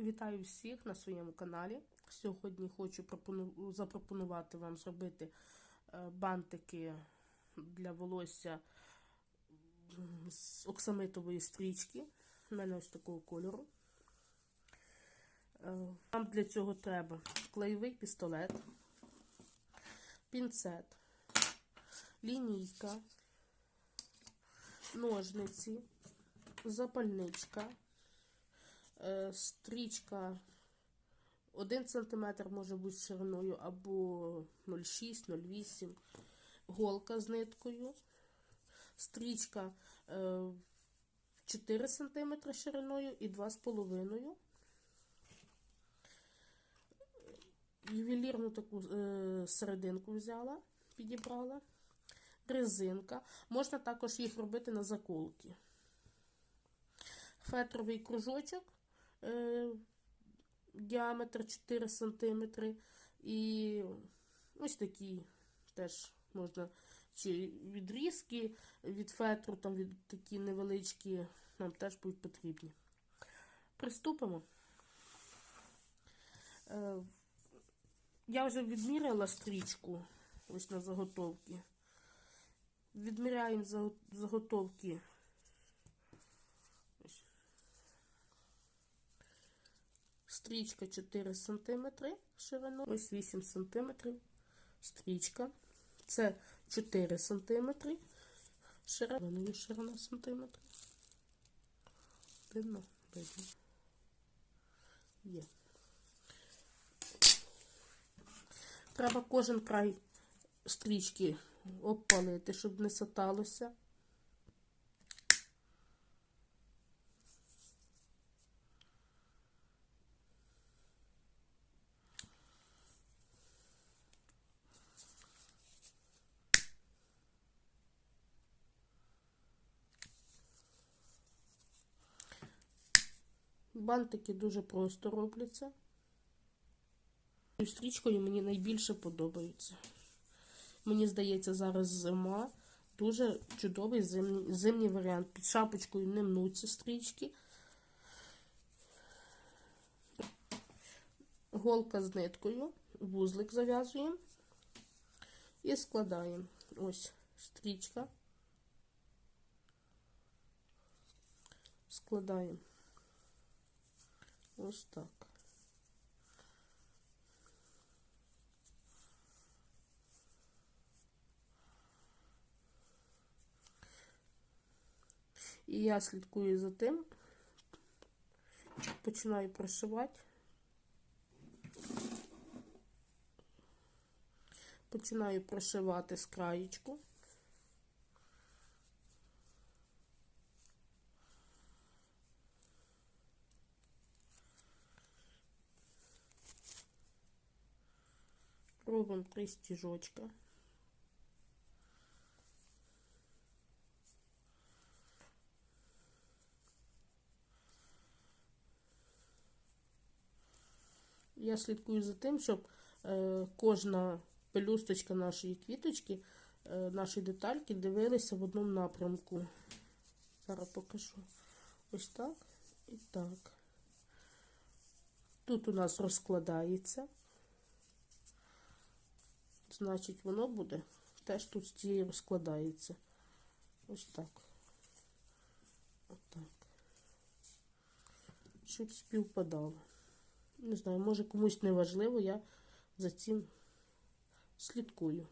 Вітаю всіх на своєму каналі. Сьогодні хочу запропонувати вам зробити е, бантики для волосся з оксамитової стрічки. У мене ось такого кольору. Е, Нам для цього треба клеєвий пістолет, пінцет, лінійка, ножниці, запальничка. Е, стрічка. 1 см може бути шириною або 0,6, 0,8, голка з ниткою, стрічка е, 4 см шириною і 2,5 Ювелірну таку е, серединку взяла, підібрала, резинка. Можна також їх робити на заколки. Фетровий кружочок. е, діаметр 4 см. І ось такі теж можна чи відрізки від фетру, там від такі невеличкі, нам теж будуть потрібні. Приступимо. Е, я вже відміряла стрічку ось на заготовки. Відміряємо заготовки Стрічка 4 см шириною, ось 8 см. Стрічка. Це 4 см. Шириною ширина сантиметр. Видно? Видно. Є. Треба кожен край стрічки обпалити, щоб не саталося. Бантики дуже просто робляться. Стрічкою мені найбільше подобаються. Мені здається, зараз зима. Дуже чудовий зимній, зимній варіант. Під шапочкою не мнуться стрічки. Голка з ниткою, вузлик зав'язуємо і складаємо. Ось стрічка. Складаємо. Ось так. І я слідкую за тим, починаю прошивати. Починаю прошивати з краєчку. Робимо три стіжочка. Я слідкую за тим, щоб е, кожна пелюсточка нашої квіточки, е, нашої детальки дивилися в одному напрямку. Зараз покажу. Ось так і так. Тут у нас розкладається. Значить, воно буде теж тут з цієї розкладається. Ось так. Отак. Щоб співпадало. Не знаю, може комусь не важливо, я за цим слідкую.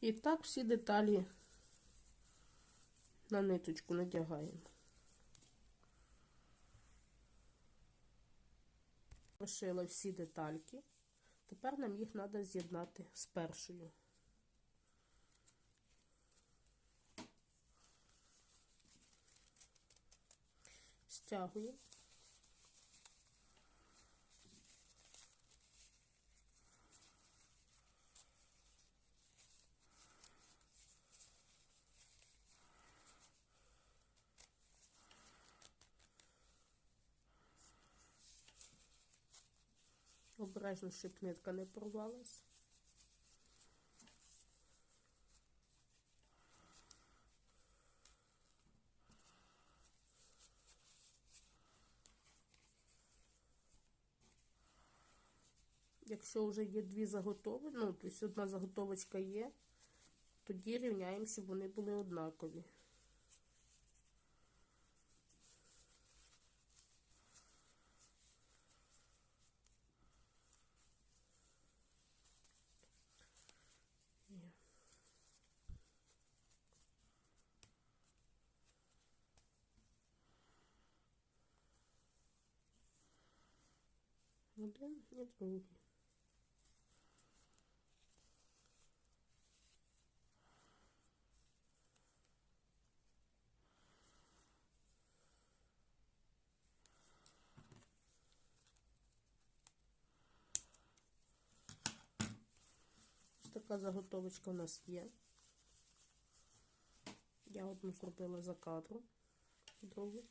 І так всі деталі на ниточку надягаємо. Прошила всі детальки. Тепер нам їх треба з'єднати з першою. Стягуємо. Обережно, щоб нитка не порвалась. Якщо вже є дві заготови, ну, тобто одна заготовочка є, тоді рівняємо, щоб вони були однакові. Є. Один і другий. Ось така заготовочка у нас є. Я одну зробила за кадром, другу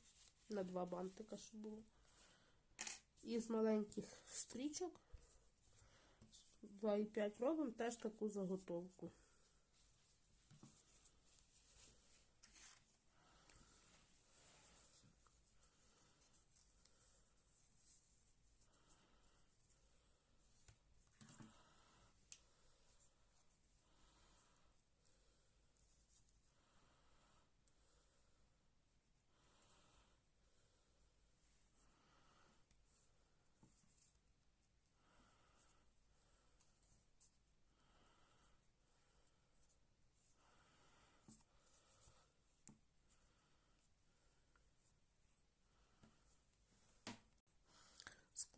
на два бантика, щоб було. Із маленьких стрічок 2,5 робимо теж таку заготовку.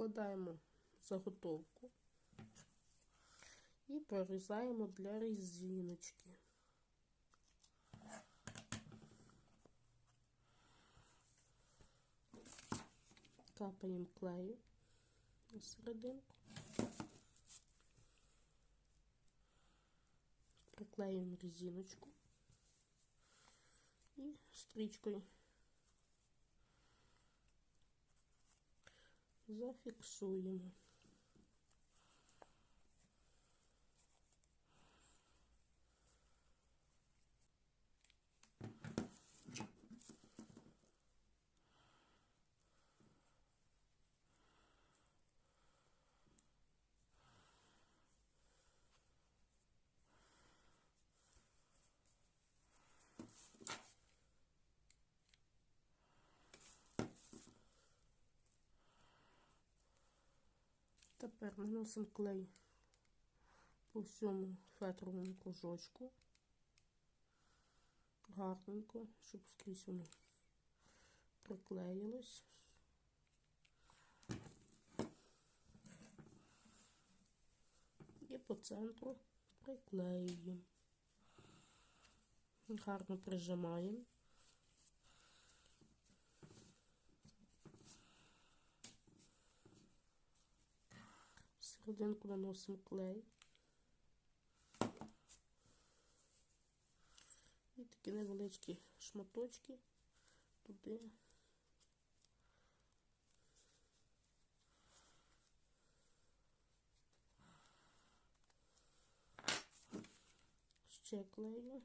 Складаємо заготовку і прорізаємо для резиночки. Капаємо клею на серединку, приклеюємо резиночку і стрічкою зафіксуємо. Тепер наносимо клей по всьому фетровому кружочку. Гарненько, щоб скрізь воно приклеїлось. І по центру приклеюємо. Гарно прижимаємо. Серединку наносимо клей. І такі невеличкі шматочки туди. Ще клею.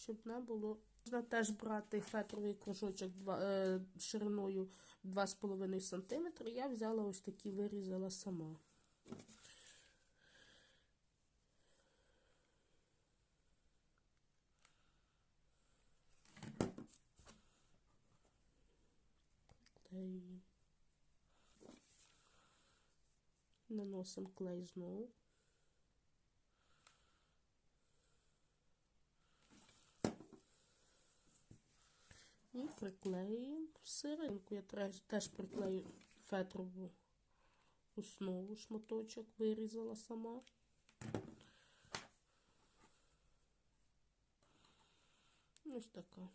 Щоб не було Можна теж брати фетровий кружочок е, шириною 2,5 см. Я взяла ось такі, вирізала сама. Наносимо клей знову. І приклеюємо сиринку. Я теж приклею фетрову основу, шматочок вирізала сама. Ось така.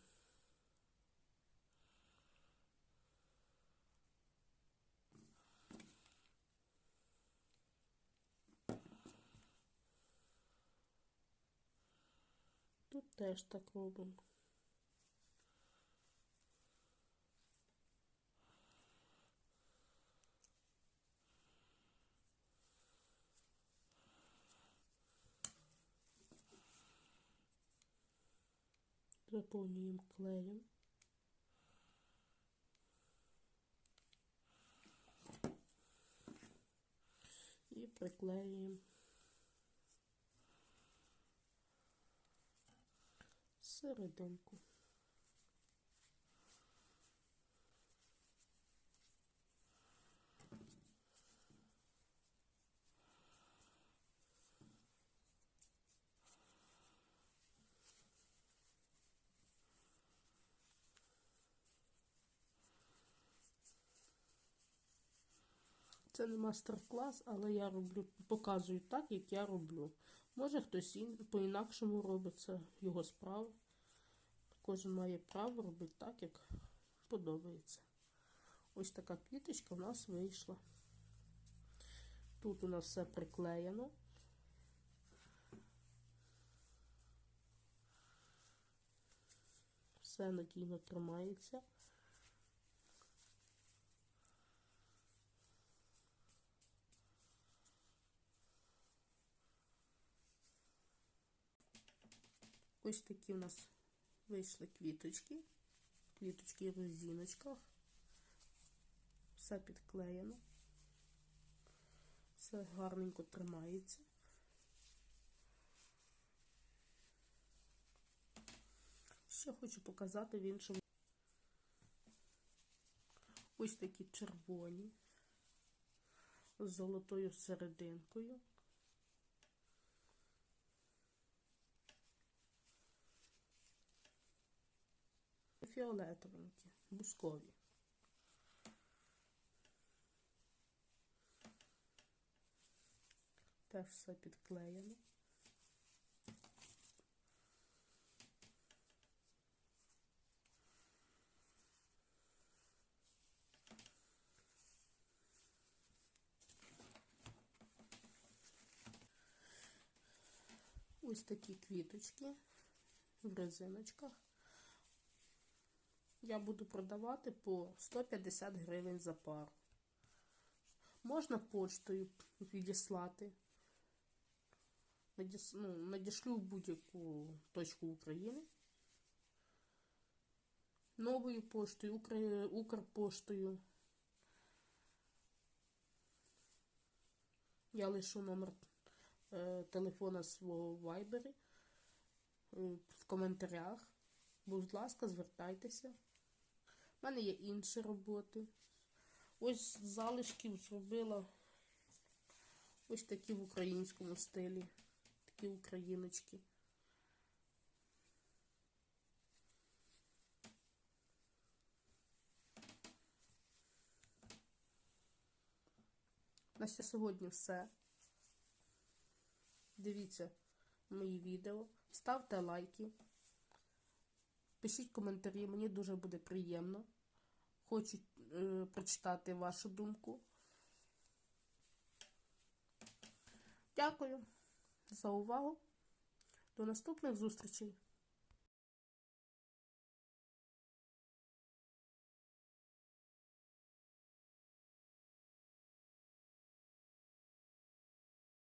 Тут теж так робимо. Заповнюємо клеєм. І приклеюємо серединку. Це не мастер-клас, але я роблю, показую так, як я роблю. Може хтось ін, по-інакшому робить це його справа. Кожен має право робити так, як подобається. Ось така квіточка в нас вийшла. Тут у нас все приклеєно. Все надійно тримається. Ось такі у нас вийшли квіточки. Квіточки в резиночках. Все підклеєно. Все гарненько тримається. Ще хочу показати в іншому. Ось такі червоні з золотою серединкою. Фіолетовенькі, бускові. Теж все підклеєно. Ось такі квіточки в резиночках. Я буду продавати по 150 гривень за пару. Можна почтою відіслати. Надіс... Ну, надішлю в будь-яку точку України. Новою поштою, Укр... Укрпоштою. Я лишу номер е, телефона свого вайбері е, в коментарях. Будь ласка, звертайтеся. У мене є інші роботи. Ось з залишків зробила ось такі в українському стилі. Такі україночки. На сьогодні все. Дивіться мої відео, ставте лайки. Пишіть коментарі, мені дуже буде приємно. Хочу е, прочитати вашу думку. Дякую за увагу. До наступних зустрічей!